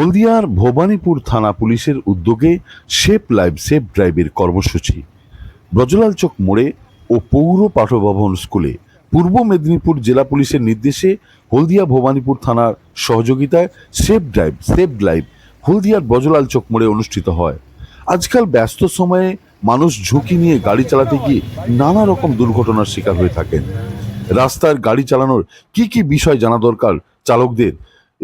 হলদিয়ার ভবানীপুর থানা পুলিশের উদ্যোগে সেফ লাইভ সেফ ড্রাইভের কর্মসূচি। ব্রজলাল চক মোড়ে ও পৌর পাঠভবন স্কুলে পূর্ব মেদিনীপুর জেলা পুলিশের নির্দেশে হলদিয়া ভবানীপুর থানার সহযোগিতায় সেফ ড্রাইভ সেফ লাইভ হলদিয়ার ব্রজলাল চক মোড়ে অনুষ্ঠিত হয়। আজকাল ব্যস্ত সময়ে মানুষ ঝুঁকি নিয়ে গাড়ি চালাতে গিয়ে নানা রকম দুর্ঘটনার শিকার হয়ে থাকেন। রাস্তার গাড়ি চালানোর কি কি বিষয় জানা দরকার চালকদের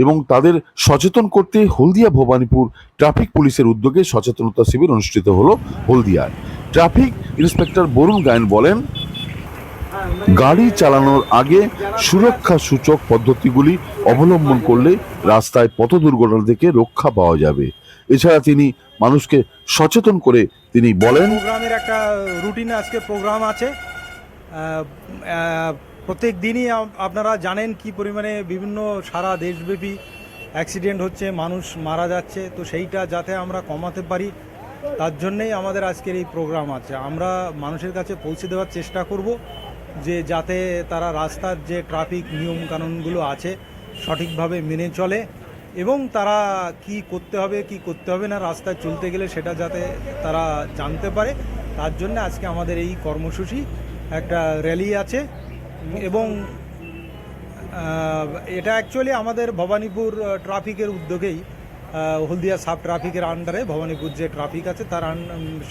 এবং তাদের সচেতন করতে হলদিয়া ভবানীপুর ট্রাফিক পুলিশের উদ্যোগে সচেতনতা শিবির অনুষ্ঠিত হলো হলদিয়ায়। ট্রাফিক ইন্সপেক্টর বরুণ গায়ন বলেন, গাড়ি চালানোর আগে সুরক্ষা সূচক পদ্ধতিগুলি অবলম্বন করলে রাস্তায় পথ দুর্ঘটনা থেকে রক্ষা পাওয়া যাবে। এছাড়া তিনি মানুষকে সচেতন করে তিনি বলেন, প্রোগ্রামের একটা রুটিন আজকে প্রোগ্রাম আছে। প্রত্যেক দিনই আপনারা জানেন কি পরিমাণে বিভিন্ন সারা দেশব্যাপী অ্যাক্সিডেন্ট হচ্ছে, মানুষ মারা যাচ্ছে, তো সেইটা যাতে আমরা কমাতে পারি, তার জন্যেই আমাদের আজকের এই প্রোগ্রাম আছে। আমরা মানুষের কাছে পৌঁছে দেওয়ার চেষ্টা করব যে যাতে তারা রাস্তার যে ট্রাফিক নিয়ম কানুনগুলো আছে, সঠিকভাবে মেনে চলে এবং তারা কি করতে হবে, কি করতে হবে না রাস্তায় চলতে গেলে সেটা যাতে তারা জানতে পারে। তার জন্য আজকে আমাদের এই কর্মসূচি একটা র্যালি আছে। এবং এটা অ্যাকচুয়ালি আমাদের ভবানীপুর ট্রাফিকের উদ্যোগেই হলদিয়া সাব ট্রাফিকের আন্ডারে ভবানীপুর যে ট্রাফিক আছে তার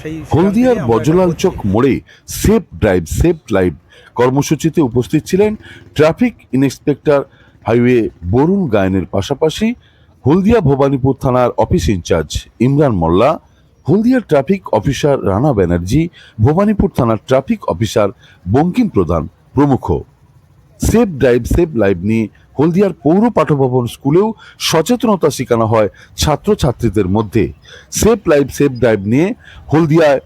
সেই হলদিয়ার বজলাল চক মোড়ে সেফ ড্রাইভ সেফ লাইভ কর্মসূচিতে উপস্থিত ছিলেন ট্রাফিক ইন্সপেক্টর হাইওয়ে বরুণ গায়নের পাশাপাশি হলদিয়া ভবানীপুর থানার office in charge Imran Molla হলদিয়ার traffic officer Rana Banerjee Bhabanipur থানার ট্রাফিক অফিসার বঙ্কিম প্রধান প্রমুখ। সেফ ড্রাইভ সেফ লাইভ নিয়ে হলদিয়ার পৌর পাঠভবন স্কুলেও সচেতনতা শেখানো হয় ছাত্রছাত্রীদের মধ্যে। সেফ লাইভ সেফ ড্রাইভ নিয়ে হলদিয়ায়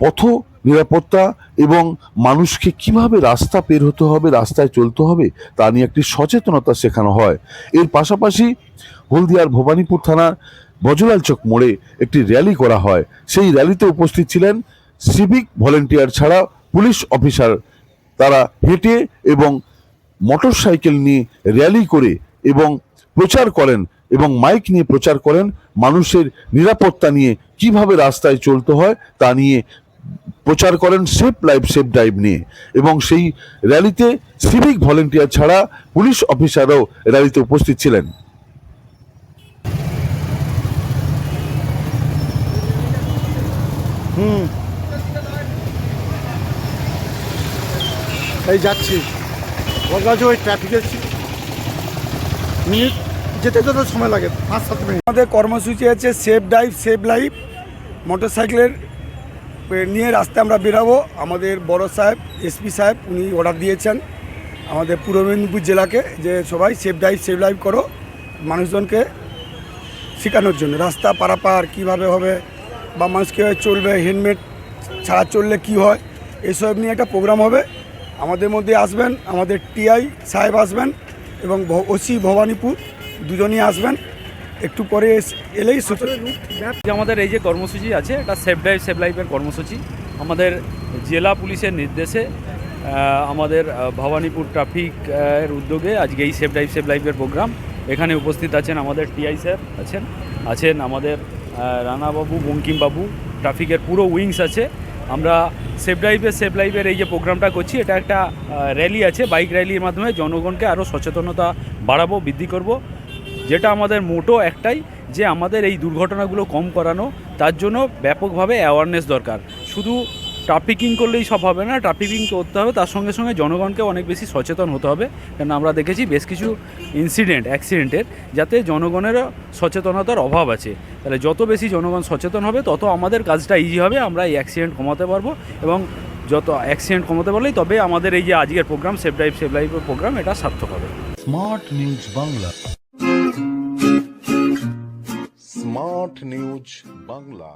পথ, নিরাপত্তা এবং মানুষকে কীভাবে রাস্তা পের হতে হবে, রাস্তায় চলতে হবে, তা নিয়ে একটি সচেতনতা শেখানো হয়। এর পাশাপাশি হলদিয়ার ভবানীপুর থানার বজলাল চক মোড়ে একটি র্যালি করা হয়। সেই র্যালিতে উপস্থিত ছিলেন সিভিক ভলেন্টিয়ার ছাড়া পুলিশ অফিসার তারা হেঁটে এবং মোটর সাইকেল নিয়ে র্যালি করে এবং প্রচার করেন এবং মাইক নিয়ে প্রচার করেন মানুষের নিরাপত্তা নিয়ে কীভাবে রাস্তায় চলতে হয় তা নিয়ে প্রচার করেন সেফ লাইফ, সেফ ড্রাইভ নিয়ে। এবং সেই র্যালিতে সিভিক ভলেন্টিয়ার ছাড়া পুলিশ অফিসারও র্যালিতে উপস্থিত ছিলেন। হুম। এই যাচ্ছি। বদলা যে ওই ট্রাফিকের মিনিট যেতে যেতে সময় লাগে, পাঁচ সাত মিনিট। আমাদের কর্মসূচি আছে safe drive save life motor সাইকেলের নিয়ে রাস্তায় আমরা বেরাবো। আমাদের বড় সাহেব, এসপি সাহেব, উনি অর্ডার দিয়েছেন আমাদের পূর্ব মেদিনীপুর জেলাকে যে সবাই সেফ ড্রাইভ সেভ লাইফ করো, মানুষজনকে শেখানোর জন্য। রাস্তা পারাপার কীভাবে হবে, বা মানুষ কীভাবে চলবে হেলমেট ছাড়া চললে কি হয়, এসব নিয়ে একটা প্রোগ্রাম হবে। আমাদের মধ্যে আসবেন, আমাদের টিআই সাহেব আসবেন এবং ওসি ভবানীপুর দুজনই আসবেন। একটু পরে এলেই সূচনা যে আমাদের এই যে কর্মসূচি আছে, এটা সেফ ড্রাইভ সেভ লাইফের কর্মসূচি। আমাদের জেলা পুলিশের নির্দেশে আমাদের ভবানীপুর ট্রাফিক এর উদ্যোগে আজকে এই সেফ ড্রাইভ সেভ লাইফের প্রোগ্রাম। এখানে উপস্থিত আছেন আমাদের টিআই স্যার আছেন আছেন আমাদের রানাবাবু, বঙ্কিমবাবু। ট্রাফিকের পুরো উইংস আছে। আমরা সেফ ড্রাইভে সেফ লাইভের এই যে প্রোগ্রামটা করছি, এটা একটা র্যালি আছে বাইক র্যালির মাধ্যমে জনগণকে আরও সচেতনতা বাড়াবো, বৃদ্ধি করব। যেটা আমাদের মোটো একটাই, যে আমাদের এই দুর্ঘটনাগুলো কম করানো, তার জন্য ব্যাপকভাবে অ্যাওয়ারনেস দরকার। শুধু ট্রাফিকিং করলেই সব হবে না, ট্রাফিকিং করতে হবে, তার সঙ্গে সঙ্গে জনগণকে অনেক বেশি সচেতন হতে হবে, কেন আমরা দেখেছি বেশ কিছু ইনসিডেন্ট অ্যাক্সিডেন্টের যাতে জনগণেরও সচেতনতার অভাব আছে। তাহলে যত বেশি জনগণ সচেতন হবে, তত আমাদের কাজটা ইজি হবে, আমরা এই অ্যাক্সিডেন্ট কমাতে পারব এবং যত অ্যাক্সিডেন্ট কমাতে পারলেই তবে আমাদের এই যে আজকের প্রোগ্রাম সেফ ড্রাইভ সেভ লাইফের প্রোগ্রাম এটা সার্থক হবে। Smart news Bangla smart news Bangla